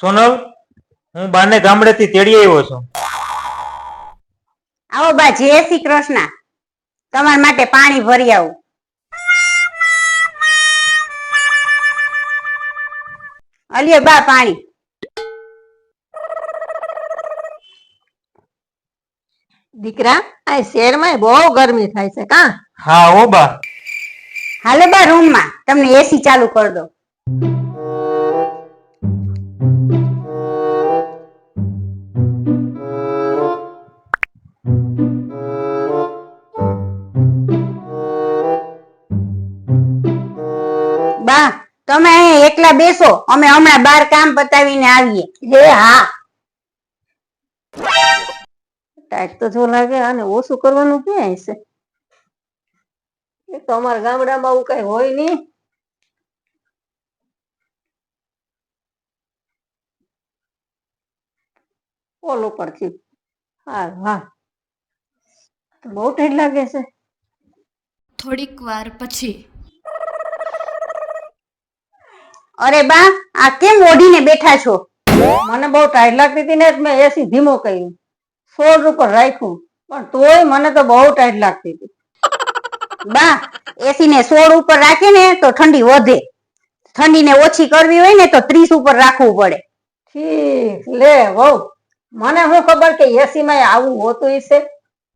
સોનલ હું બાને ગામડેથી તેડી આવ્યો છું. આવો બા જય શ્રી કૃષ્ણ. તમારા માટે પાણી ભરી આવું. અલ્યો બા પાણી. દીકરા આ શહેરમાં બહુ ગરમી થાય છે કા? હા ઓ બા. હાલો બા રૂમમાં. તમને એસી ચાલુ કરી દો બા, તમે અહીંયા એકલા બેસો. અમે હમણાં બાર કામ પતાવીને આવીએ. હે હા. ટાઈટ તો જો લાગે અને ઓછું કરવાનું ક્યાં હશે? એક તો અમારા ગામડામાં આવું કઈ હોય નહીં. ઓલું પરથી. હા હા. બહુ ટાઈટ લાગે છે. થોડીક વાર પછી. અરે બા આ કેમ ઓઢીને બેઠા છો? મને બહુ ટાઈટ લાગતી હતી ને મેં એસી ધીમો કર્યું. સોળ ઉપર રાખ્યું. પણ તોય મને તો બહુ ટાઈટ લાગતી હતી. બા એસી ને સોળ ઉપર રાખે ને તો ઠંડી વધે. ઠંડીને ઓછી કરવી હોય ને તો ત્રીસ ઉપર રાખવું પડે. ઠીક, લે, વહુ, મને શું ખબર કે એસી માં આવું હોતું હશે?